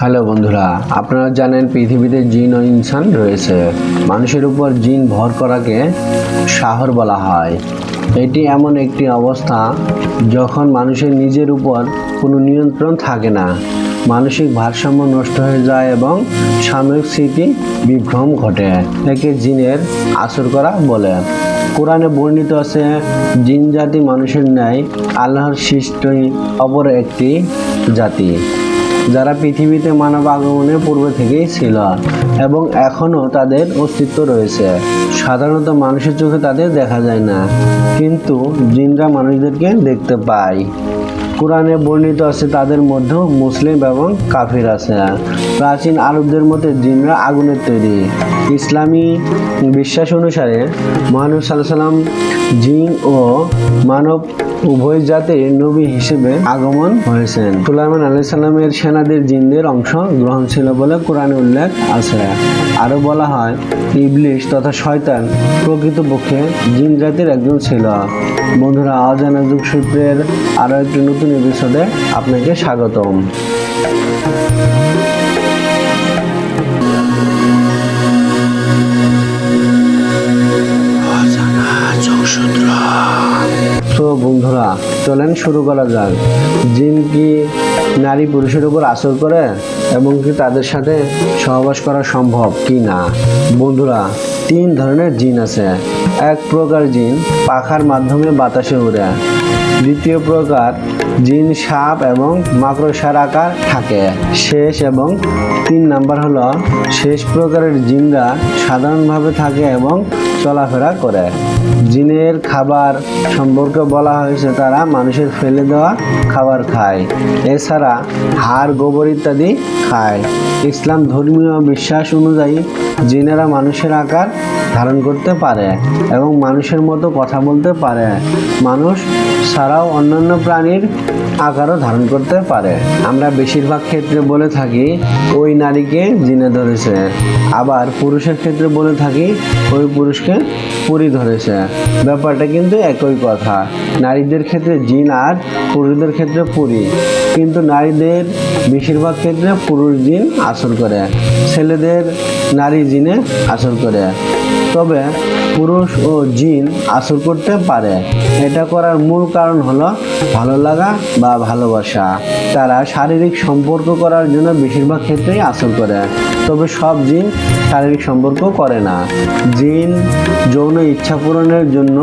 Hello বন্ধুরা, আপনারা জানেন পৃথিবীতে জিন ও ইনসান রয়েছে। মানুষের উপর জিন ভর করাকে শাহর বলা হয়। এটি এমন একটি অবস্থা যখন মানুষের নিজের উপর কোনো নিয়ন্ত্রণ থাকে না। মানসিক ভারসাম্য নষ্ট হয়ে যায় এবং সাময়িক স্মৃতি বিভ্রম ঘটে, একে জিনের আসর করা বলে। কোরআনে বর্ণিত আছে, জিন জাতি মানুষের ন্যায় আল্লাহর সৃষ্টি অপর একটি জাতি। যারা পৃথিবীতে মানব আগমনের পূর্ব থেকেই ছিল এবং এখনও তাদের অস্তিত্ব রয়েছে। সাধারণত মানুষের চোখে তাদের দেখা যায় না, কিন্তু জিনরা মানুষদেরকে দেখতে পায়। কোরআনে বর্ণিত আছে, তাদের মধ্যে মুসলিম এবং কাফির আছে। প্রাচীন আরবদের মধ্যে জিনরা আগুনের তৈরি। ইসলামী বিশ্বাস অনুসারে মহানব সাল্লাম জিন ও মানব উভয় জাতির নবী হিসেবে আগমন হয়েছেন। সুলাইমান আলাইহিস সাল্লামের সেনাদের জিনদের অংশ গ্রহণ ছিল বলে কোরআনে উল্লেখ আছে। আরও বলা হয় ইবলিশ তথা শয়তান প্রকৃতপক্ষে জিন জাতির একজন ছিল। বন্ধুরা অজানা যুগ সূত্রের আরও একটি নতুন এপিসোডে আপনাকে স্বাগতম। তো বন্ধুরা, চলেন শুরু করা যাক। জিন কি নারী পুরুষের উপর আসর করে এবং কি তাদের সাথে সহবাস করা সম্ভব কি না? বন্ধুরা, তিন ধরনের জিন আছে। এক প্রকার জিন পাখার মাধ্যমে বাতাসে উড়ে। দ্বিতীয় প্রকার জিন সাপ এবং মাকড়সার আকার থাকে। শেষ এবং তিন নাম্বার হলো, শেষ প্রকারের জিনরা সাধারণভাবে থাকে এবং চলাফেরা করে। জিনের খাবার সম্পর্কে বলা হয়েছে তারা মানুষের ফেলে দেওয়া খাবার খায়। এছাড়া হাড়, গোবর ইত্যাদি খায়। ইসলাম ধর্মীয় বিশ্বাস অনুযায়ী জিনেরা মানুষের আকার ধারণ করতে পারে এবং মানুষের মতো কথা বলতে পারে। মানুষ ছাড়াও অন্যান্য প্রাণীর আকারও ধারণ করতে পারে। আমরা বেশিরভাগ ক্ষেত্রে বলে থাকি, ওই নারীকে জিনে ধরেছে। আবার পুরুষের ক্ষেত্রে বলে থাকি, ওই পুরুষকে পুরী ধরেছে। ব্যাপারটা কিন্তু একই কথা। নারীদের ক্ষেত্রে জিন আর পুরুষদের ক্ষেত্রে পুরী। কিন্তু নারীদের বেশিরভাগ ক্ষেত্রে পুরুষ জিন আসর করে। ছেলেদের নারী জিনে আসর করে। তবে পুরুষ ও জিন আসর করতে পারে। এটা করার মূল কারণ হলো ভালো লাগা বা ভালোবাসা। তারা শারীরিক সম্পর্ক করার জন্য বেশিরভাগ ক্ষেত্রেই আসর করে। তবে সব জিন শারীরিক সম্পর্ক করে না। জিন যৌন ইচ্ছা পূরণের জন্য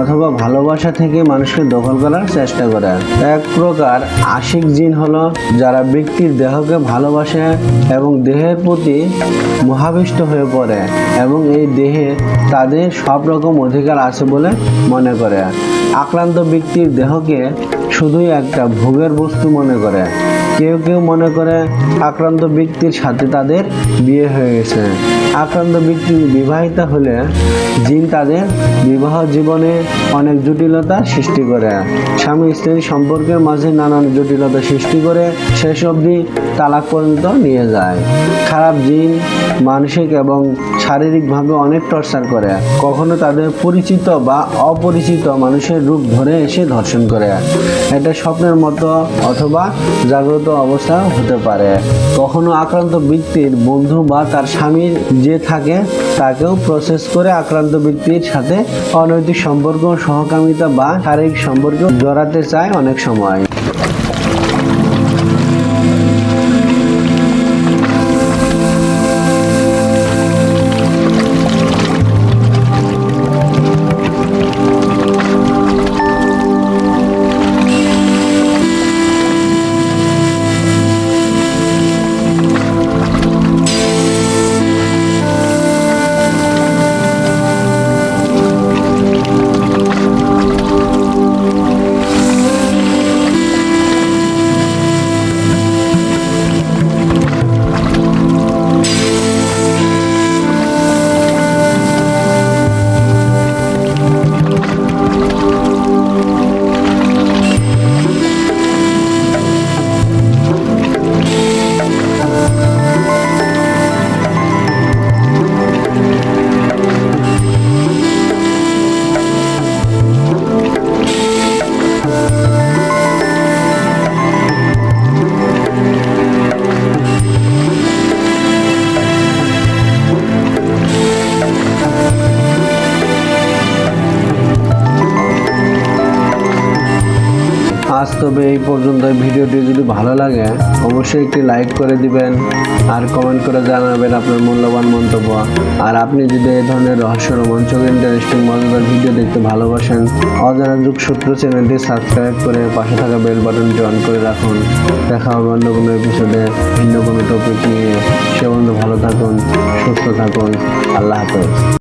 অথবা ভালোবাসা থেকে মানুষকে দখল করার চেষ্টা করে। এক প্রকার আশিক জিন হলো যারা ব্যক্তির দেহকে ভালোবাসে এবং দেহের প্রতি মহাবিষ্ট হয়ে পড়ে এবং এই দেহে তাদের সব রকম অধিকার আছে বলে মনে করে। আক্রান্ত ব্যক্তির দেহকে শুধুই একটা ভোগের বস্তু মনে করে। কেউ কেউ মনে করে আক্রান্ত ব্যক্তির সাথে তাদের বিয়ে হয়ে গেছে। আক্রান্ত ব্যক্তি বিবাহিত হলে জিন তাদের বিবাহ জীবনে অনেক জটিলতা সৃষ্টি করে। স্বামী স্ত্রীর সম্পর্কের মাঝে নানান জটিলতা সৃষ্টি করে শেষ অবধি তালাক পর্যন্ত নিয়ে যায়। খারাপ জিন মানসিক এবং শারীরিকভাবে অনেক টর্চার করে। কখনো তাদের পরিচিত বা অপরিচিত মানুষের রূপ ধরে এসে ধর্ষণ করে। এটা স্বপ্নের মতো অথবা জাগ্রত অবস্থা হতে পারে। কখনো আক্রান্ত ব্যক্তির বন্ধু বা তার স্বামীর যে থাকে, তাকেও প্রসেস করে আক্রান্ত ব্যক্তির সাথে অনৈতিক সম্পর্ক, সহকামিতা বা শারীরিক সম্পর্ক জড়াতে চায় অনেক সময়। তবে এই পর্যন্ত ভিডিওটি যদি ভালো লাগে, অবশ্যই একটি লাইক করে দিবেন আর কমেন্ট করে জানাবেন আপনার মূল্যবান মন্তব্য। আর আপনি যদি এই ধরনের রহস্য রোমাঞ্চক ইন্টারেস্টিং মজাদার ভিডিও দেখতে ভালোবাসেন, অজানা যুগ সূত্র চ্যানেলটি সাবস্ক্রাইব করে পাশে থাকা বেল বাটনটি অন করে রাখুন। দেখা হবে অন্য কোনো এপিসোডে ভিন্ন কোনো টপিক নিয়ে। সে বন্ধু ভালো থাকুন, সুস্থ থাকুন। আল্লাহ হাফেজ।